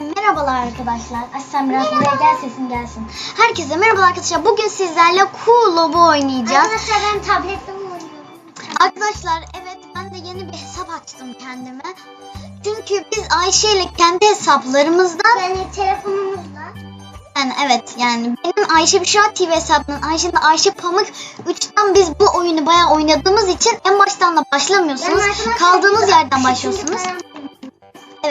Merhabalar arkadaşlar. Açsam biraz buraya gel sesin gelsin. Herkese merhabalar arkadaşlar. Bugün sizlerle Cool Lobo oynayacağız. Arkadaşlar ben tabletle oynuyorum. Arkadaşlar evet ben de yeni bir hesap açtım kendime. Çünkü biz Ayşe ile kendi hesaplarımızdan Yani telefonumuzla. yani evet yani benim Ayşe Büşra TV hesabının Ayşe'nin Ayşe Pamuk 3'ten biz bu oyunu bayağı oynadığımız için en baştan da başlamıyorsunuz. Kaldığınız yerden başlıyorsunuz.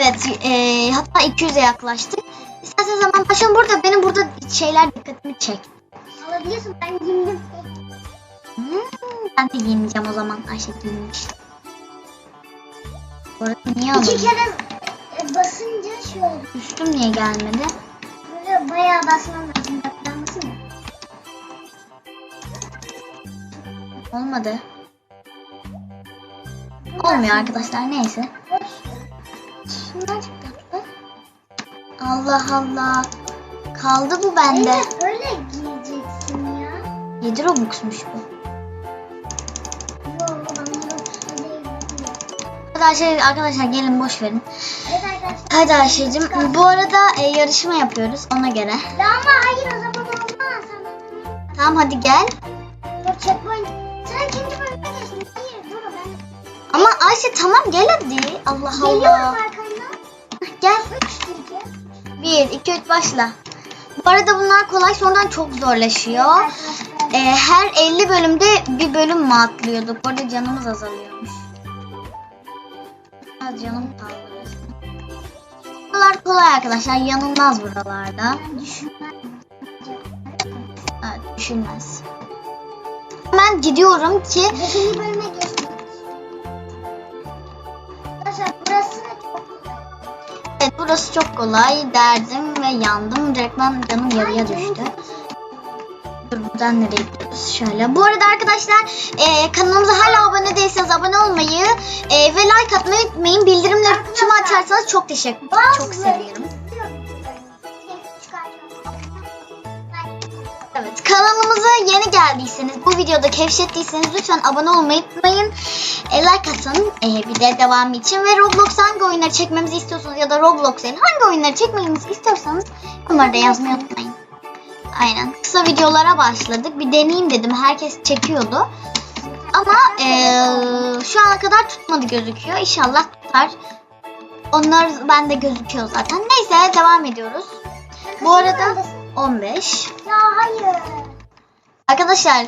Evet, e, hatta 200'e yaklaştık. İsterseniz hemen başlayalım. Burada benim burada şeyler dikkatimi çekti. Alabiliyorsun ben giyindim. Hmm, ben de giyineceğim o zaman. Ayşe giyinmiş. Bu arada niye İki alayım? kere e, basınca şöyle. Üstüm niye gelmedi? Böyle bayağı basman lazım. Basayım mı? Olmadı. Olmuyor arkadaşlar neyse. Şundan. Allah Allah. Kaldı bu bende. Öyle, öyle giyeceksin ya. 7 Robux'muş bu. Yok. Arkadaşlar, arkadaşlar gelin boş verin. Evet arkadaşlar. Hadi Ayşe'cim. Bu arada e, yarışma yapıyoruz ona göre. Ya ama hayır o zaman olmaz. Tamam hadi gel. Dur checkpoint. Sen ikinci bölüme geçtin. Hayır dur ben. Ama Ayşe tamam gel hadi. Allah Geliyorum Allah. arkandan. Gel. Üç diyeceğim. 1, 2, 3 başla. Bu arada bunlar kolay sonradan çok zorlaşıyor. Ee, her 50 bölümde bir bölüm mü atlıyorduk? Bu arada canımız azalıyormuş. Az canım kaldı. Buralar kolay arkadaşlar. Yanılmaz buralarda. Evet, düşünmez. Hemen gidiyorum ki Beşinci bölüme geçtik. Evet burası çok kolay derdim ve yandım. Direktmen canım yarıya düştü. Dur buradan nereye gidiyoruz? Şöyle. Bu arada arkadaşlar e, kanalımıza hala abone değilseniz abone olmayı e, ve like atmayı unutmayın. Bildirimleri tüm açarsanız çok teşekkür çok sevinirim. Evet kanalımıza yeni geldiyseniz bu videoda keşfettiyseniz lütfen abone olmayı unutmayın. E, like atın e, bir de devamı için ve Roblox hangi oyunları çekmemizi istiyorsanız ya da Roblox hangi oyunları çekmemizi istiyorsanız yorumlarda yazmayı unutmayın. Aynen. Kısa videolara başladık. Bir deneyeyim dedim. Herkes çekiyordu. Ama eee, şu ana kadar tutmadı gözüküyor. İnşallah tutar. Onlar bende gözüküyor zaten. Neyse devam ediyoruz. Bu arada 15. Ya hayır. Arkadaşlar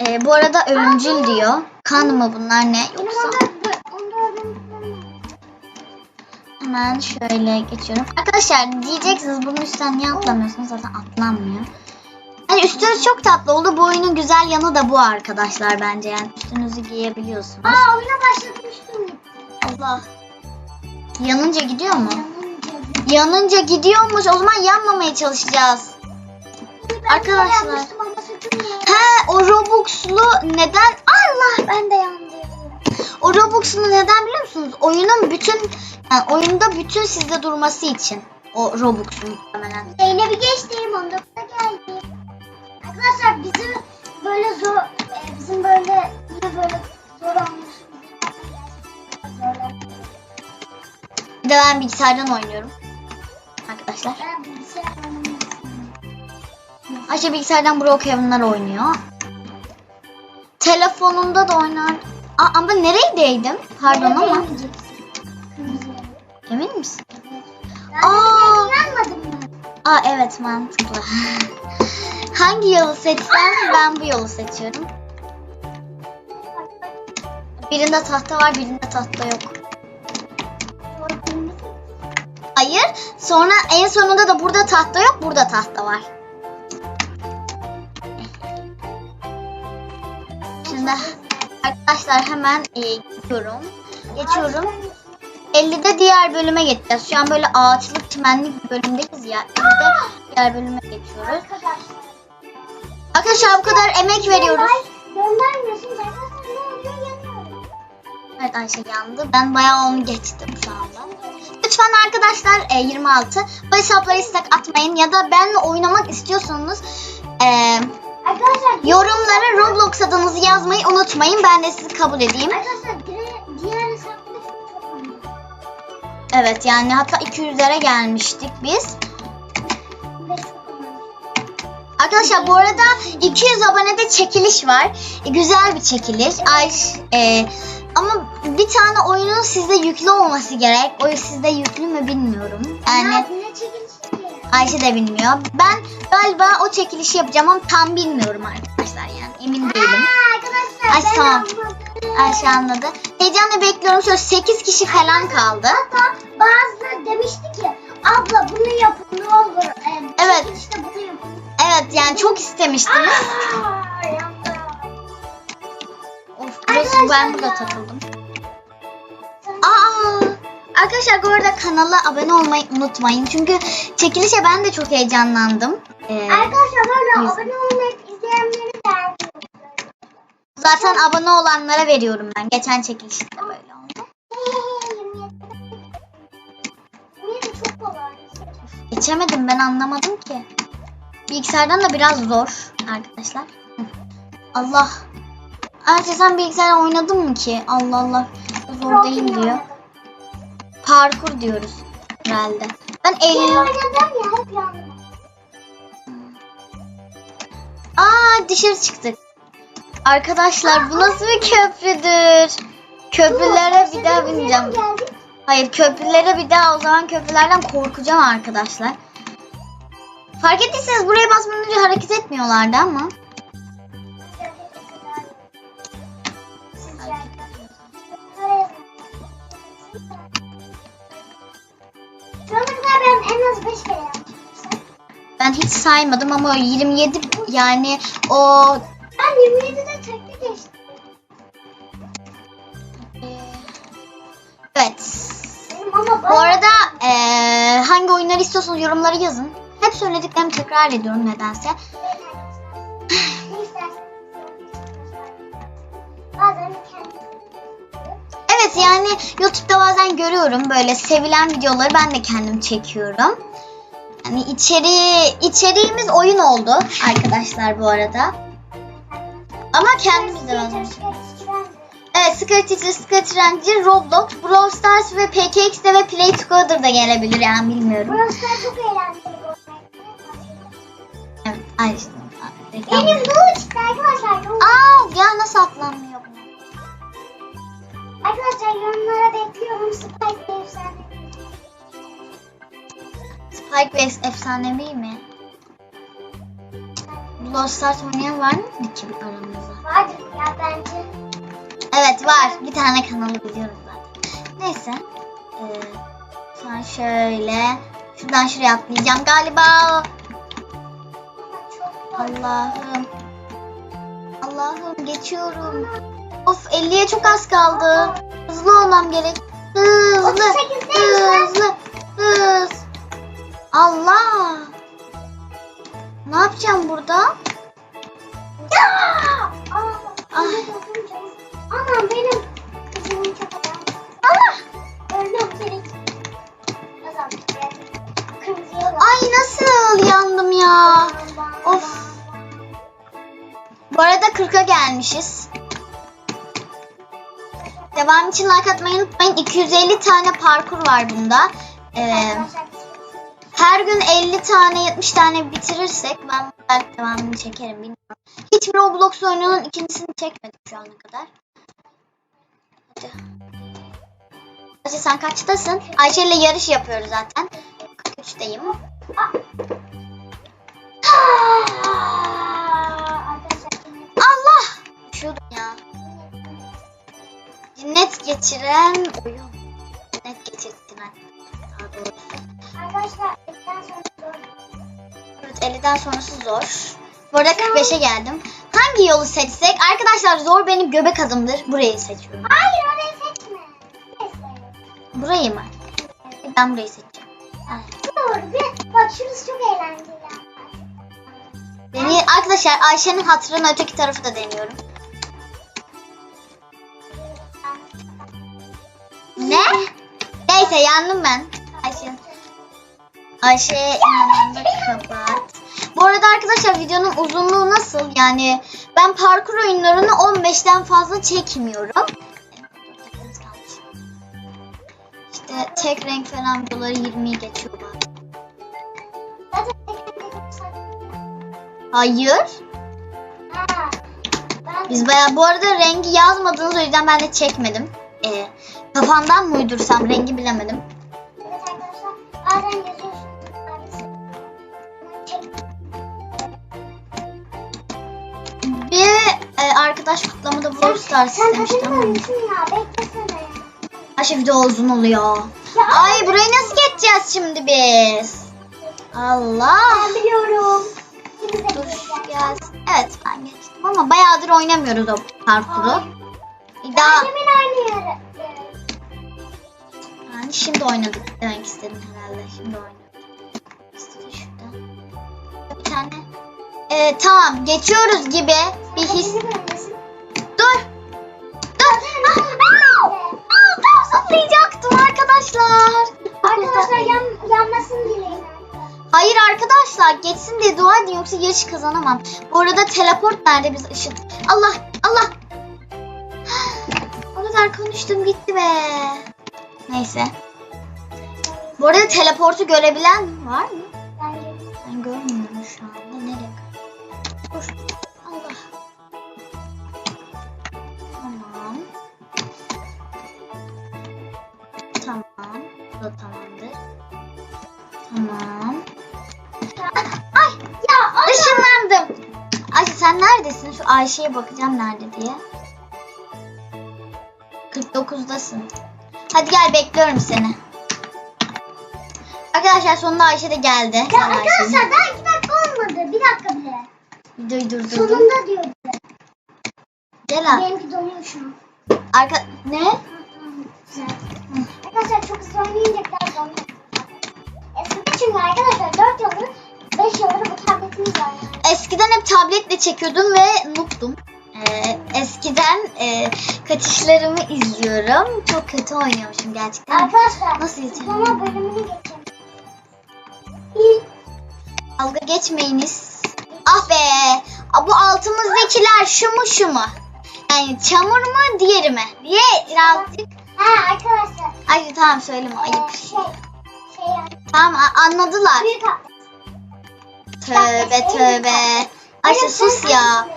eee, bu arada ölümcül diyor. Kan mı bunlar ne? Yoksa hemen şöyle geçiyorum. Arkadaşlar diyeceksiniz bunun üstten niye atlamıyorsunuz? Zaten atlanmıyor. Hani üstünüz çok tatlı oldu. Bu oyunun güzel yanı da bu arkadaşlar bence. Yani üstünüzü giyebiliyorsunuz. Aa oyuna başlatmıştım. Allah. Yanınca gidiyor mu? Yanınca. Gidiyormuş. O zaman yanmamaya çalışacağız. Ben Arkadaşlar. He o Robux'lu neden? Allah ben de yandım. O Robux'lu neden biliyor musunuz? Oyunun bütün yani oyunda bütün sizde durması için. O Robux'lu muhtemelen. Zeynep'i geçtim. 19'a geldim. Arkadaşlar bizim böyle zor, e, bizim böyle yine böyle zor olmuş. Bir de ben bilgisayardan oynuyorum. Arkadaşlar. Ben Ayşe bilgisayardan Brookhaven'lar oynuyor. Telefonunda da oynar. Aa, ama nereye değdim? Pardon ama. Emin misin? Aa. Aa. Aa evet mantıklı. Hangi yolu seçsem ben bu yolu seçiyorum. Birinde tahta var birinde tahta yok. Hayır. Sonra en sonunda da burada tahta yok burada tahta var. Şimdi arkadaşlar hemen e, gidiyorum. Geçiyorum. 50'de diğer bölüme geçeceğiz. Şu an böyle ağaçlık çimenlik bir bölümdeyiz ya. 50'de diğer bölüme geçiyoruz. Arkadaşlar. Bu kadar emek veriyoruz. Göndermiyorsun. Evet Ayşe yandı. Ben bayağı onu geçtim. Lütfen arkadaşlar e, 26 bu hesaplara istek atmayın ya da benimle oynamak istiyorsanız e, Arkadaşlar yorumlara Roblox adınızı yazmayı unutmayın. Ben de sizi kabul edeyim. Arkadaşlar diğer, diğer hesapta çok oynuyor. Evet yani hatta 200'lere gelmiştik biz. Önemli. Arkadaşlar bu arada 200 abonede çekiliş var. E, güzel bir çekiliş. Ay, e, ama bir tane oyunun sizde yüklü olması gerek. O sizde yüklü mü bilmiyorum. Yani? Ayşe de bilmiyor. Ben galiba o çekilişi yapacağım ama tam bilmiyorum arkadaşlar yani emin değilim. Aa, arkadaşlar Ay, ben tamam. anladım. Ayşe anladı. Heyecanla bekliyorum. Şöyle 8 kişi falan kaldı. Hatta bazıları demişti ki abla bunu yapın ne olur. Ee, Evet. İşte bunu yapın. Evet yani çok istemiştiniz. Aa. Of burası ben burada takıldım. Aa! Arkadaşlar bu arada kanala abone olmayı unutmayın. Çünkü çekilişe ben de çok heyecanlandım. Ee, Arkadaşlar böyle Yüz- abone olmayı izleyenleri verdim. zaten abone olanlara veriyorum ben. Geçen çekilişte böyle oldu. Hey, 27. 27 çok kolay. Geçemedim ben anlamadım ki. Bilgisayardan da biraz zor arkadaşlar. Hı. Allah. Ayşe sen bilgisayar oynadın mı ki? Allah Allah. Değil diyor. Parkur diyoruz herhalde. Ben Ben el... oynadım ya hep yandım. Aa dışarı çıktık. Arkadaşlar bu nasıl bir köprüdür? Köprülere bir daha bineceğim. Hayır köprülere bir daha o zaman köprülerden korkacağım arkadaşlar. Fark ettiyseniz buraya basmadan önce hareket etmiyorlardı ama. En az 5 kere. Ben hiç saymadım ama o 27 yani o Ben 27'de tekli geçtim. evet. Bu arada eee, hangi oyunları istiyorsanız yorumları yazın. Hep söylediklerimi tekrar ediyorum nedense. Yani YouTube'da bazen görüyorum böyle sevilen videoları ben de kendim çekiyorum. Yani içeri içeriğimiz oyun oldu arkadaşlar bu arada. Ama kendimiz de bazen. Evet, Secret Ranger, Roblox, Brawl Stars ve PKX'de ve Play Together da gelebilir yani bilmiyorum. Burası da çok eğlenceli. Evet, ay işte. Benim bu çıktı arkadaşlar. Aa, ya nasıl atlanmıyor? Arkadaşlar yorumlara bekliyorum. Spike ve. Spike ve efsanevi mi? Brawl Stars oynayan var mı ki aramızda? Vardır ya bence. Evet var. Bir tane kanalı biliyorum zaten. Neyse. Ee, sonra şöyle. Şuradan şuraya atlayacağım galiba. Allah'ım. Allah'ım geçiyorum. Of 50'ye çok az kaldı. Gerek. Hızlı. 38'deyiz Hızlı. Hız. Allah. Ne yapacağım burada? Ah. Anam benim kızımın çok adam. Allah! Ölmem gerek. Ay nasıl yandım ya. Of. Bu arada 40'a gelmişiz. Devam için like atmayı unutmayın. 250 tane parkur var bunda. Ee, her gün 50 tane 70 tane bitirirsek ben belki devamını çekerim bilmiyorum. Hiç Roblox oyununun ikincisini çekmedim şu ana kadar. Hadi. Ayşe sen kaçtasın? Ayşe ile yarış yapıyoruz zaten. 43'teyim. Aa, Arkadaşlar Allah! Düşüyordum ya. Cinnet geçiren oyun. Cinnet geçirttiren. Daha doğrusu. Arkadaşlar ekran sonra zor. Evet 50'den sonrası zor. Bu arada 45'e geldim. Hangi yolu seçsek? Arkadaşlar zor benim göbek adımdır. Burayı seçiyorum. Hayır orayı seçme. Burayı mı? Ben burayı seçeceğim. Ay. Dur bir bak şurası çok eğlenceli. Deni arkadaşlar Ayşe'nin hatırına öteki tarafı da deniyorum. Neyse yandım ben. Ayşe. Ayşe inanında kapat. Bu arada arkadaşlar videonun uzunluğu nasıl? Yani ben parkur oyunlarını 15'ten fazla çekmiyorum. İşte tek renk falan videoları 20'yi geçiyor bazen. Hayır. Biz bayağı bu arada rengi yazmadığınız o yüzden ben de çekmedim. Ee, kafamdan mı uydursam rengi bilemedim. Evet arkadaşlar bazen. Bir e, arkadaş kutlamada Brawl Stars sen istemişti ama. bölmüşsün ya. Beklesene ya. Ayşe video uzun oluyor. Ya Ay burayı nasıl geçeceğiz şimdi biz? Allah. Ben biliyorum. Dur gelsin. Evet ben geçtim ama bayağıdır oynamıyoruz o parkuru. Daha yere. Yani şimdi oynadık demek istedim herhalde. Şimdi oynadık. İşte şurada. Bir tane. Ee, tamam geçiyoruz gibi bir his. Dur. Dur. Ah, ah, ah, tam zıplayacaktım arkadaşlar. Arkadaşlar yan, yanmasın dileyin. Hayır arkadaşlar geçsin diye dua edin yoksa yarışı kazanamam. Bu arada teleport nerede biz ışık? Allah Allah. O kadar konuştum gitti be. Neyse. Bu arada teleportu görebilen var mı? Ben görmüyorum şu anda. Nereye? Dur. Allah. Tamam. Tamam. Bu da tamamdır. Tamam. Ay Ya Allah. ışınlandım. Ayşe sen neredesin? Şu Ayşe'ye bakacağım nerede diye. 49'dasın. Hadi gel bekliyorum seni. Arkadaşlar sonunda Ayşe de geldi. Ya Sen Ayşe'nin. arkadaşlar daha iki dakika olmadı. Bir dakika bile. Videoyu durdurdum. Sonunda diyor bize. Gel abi. Benimki donuyor şu an. Arka... Ne? Güzel. Arkadaşlar çok hızlı oynayınca biraz donuyor. Eskiden çünkü arkadaşlar 4 yıldır 5 yıldır bu tabletimiz var. Eskiden hep tabletle çekiyordum ve noob'tum. Ee, eskiden e, kaçışlarımı izliyorum. Çok kötü oynuyormuşum gerçekten. Arkadaşlar Nasıl geçelim? bölümünü geçelim. Dalga geçmeyiniz. Ah be! Bu altımızdakiler şu mu şu mu? Yani çamur mu diğeri mi? Diye birazcık... Ha arkadaşlar. Ay tamam söyleme ayıp. e, şey. Şey. Tamam anladılar. Büyük. Tövbe tövbe. Ayşe sus ya.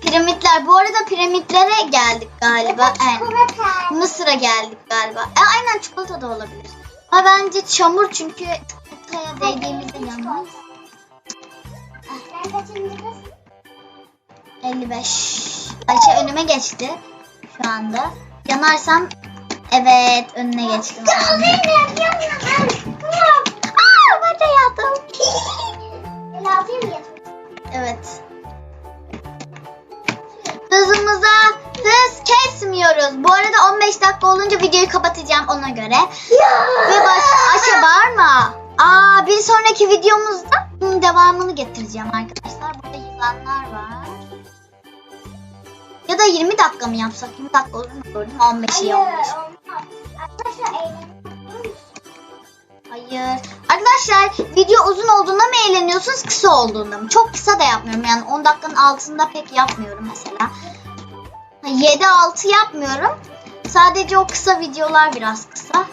Piramitler. Bu arada piramitlere geldik galiba. Yani. Mısır'a geldik galiba. E, aynen çikolata da olabilir. Ama bence çamur çünkü çikolataya değdiğimizde yanmaz. Sen kaçıncıdasın? 55. Ayşe önüme geçti şu anda. Yanarsam evet önüne geçtim. Aa ben de yatırdın? Evet. Hız kesmiyoruz. Bu arada 15 dakika olunca videoyu kapatacağım ona göre. Ya. Ve baş Ayşe bağırma. Aa bir sonraki videomuzda bunun devamını getireceğim arkadaşlar. Burada yılanlar var. Ya da 20 dakika mı yapsak? 20 dakika olur mu? Mi? 15 iyi olmuş. Hayır. Arkadaşlar video uzun olduğunda mı eğleniyorsunuz kısa olduğunda mı? Çok kısa da yapmıyorum yani 10 dakikanın altında pek yapmıyorum mesela. 7-6 yapmıyorum. Sadece o kısa videolar biraz kısa.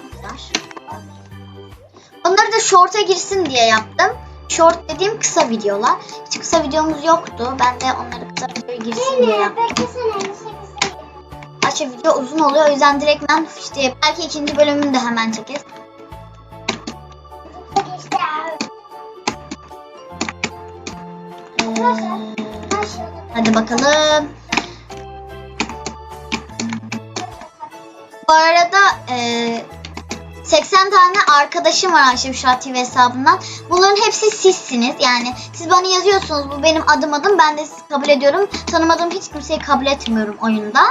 Onları da short'a girsin diye yaptım. Short dediğim kısa videolar. Hiç kısa videomuz yoktu. Ben de onları kısa videoya girsin diye Zeynep yaptım. beklesene 58'de. Açı video uzun oluyor. O yüzden direkt ben işte belki ikinci bölümünü de hemen çekeriz. abi. Ee, hadi bakalım. Bu arada e, 80 tane arkadaşım var Ayşe Büşra TV hesabından. Bunların hepsi sizsiniz. Yani siz bana yazıyorsunuz bu benim adım adım. Ben de sizi kabul ediyorum. Tanımadığım hiç kimseyi kabul etmiyorum oyunda.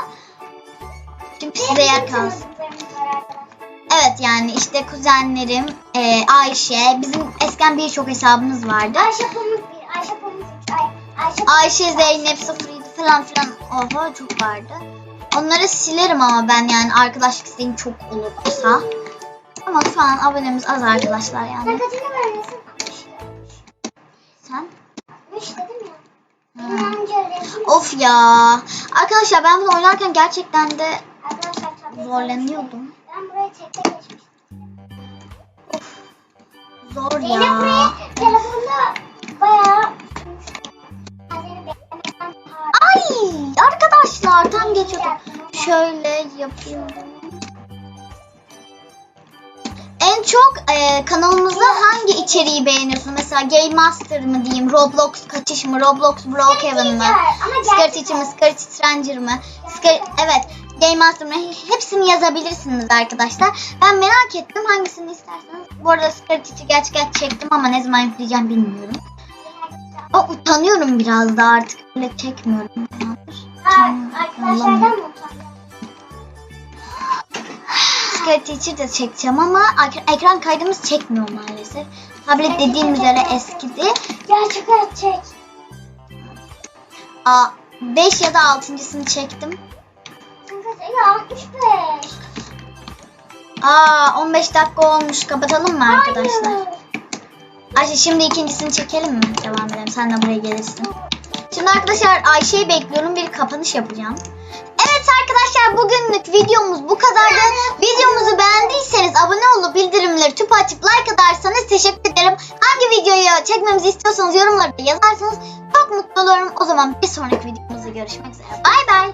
Çünkü size yer kalsın. Evet yani işte kuzenlerim, e, Ayşe, bizim eskiden birçok hesabımız vardı. Ayşe Pamuk 1, Ayşe Pamuk 3, Ay, Ayşe Ayşe, Zeynep 07 falan filan oha çok vardı. Onları silerim ama ben yani arkadaşlık isteğim çok olursa. Ama şu an abonemiz az arkadaşlar Sen yani. kaçıncı bölümdesin? Sen? 3 dedim ya. Öğrendim. Of ya. Arkadaşlar ben bunu oynarken gerçekten de zorlanıyordum. Ben burayı tekte geçmiştim. Zor Zeynep ya. buraya telefonda bayağı Ay arkadaşlar tam geçiyordum. Şöyle yapıyorum. En çok e, kanalımızda hangi içeriği beğeniyorsun? Mesela Game Master mı diyeyim, Roblox kaçış mı, Roblox Brookhaven mı? Skirt Teacher mı, Skirt Stranger mı? Skirt, evet, Game Master mı? Hepsini yazabilirsiniz arkadaşlar. Ben merak ettim hangisini isterseniz. Bu arada Skirt gerçekten çektim ama ne zaman yükleyeceğim bilmiyorum. Aa, utanıyorum biraz da artık. Öyle çekmiyorum. Ha, Arkadaşlardan mı utandın? Skirt Teacher de çekeceğim ama ek- ekran kaydımız çekmiyor maalesef. Tablet dediğim üzere eskidi. Gerçek hayat çek. Aa, 5 ya da 6.sını çektim. Çünkü ya 65. Aa 15 dakika olmuş. Kapatalım mı arkadaşlar? Hayır. Ayşe şimdi ikincisini çekelim mi? Devam edelim. Sen de buraya gelirsin. Şimdi arkadaşlar Ayşe'yi bekliyorum. Bir kapanış yapacağım. Evet arkadaşlar bugünlük videomuz bu kadardı. Videomuzu beğendiyseniz abone olup bildirimleri tüp açıp like atarsanız teşekkür ederim. Hangi videoyu çekmemizi istiyorsanız yorumlarda yazarsanız çok mutlu olurum. O zaman bir sonraki videomuzda görüşmek üzere. Bay bay.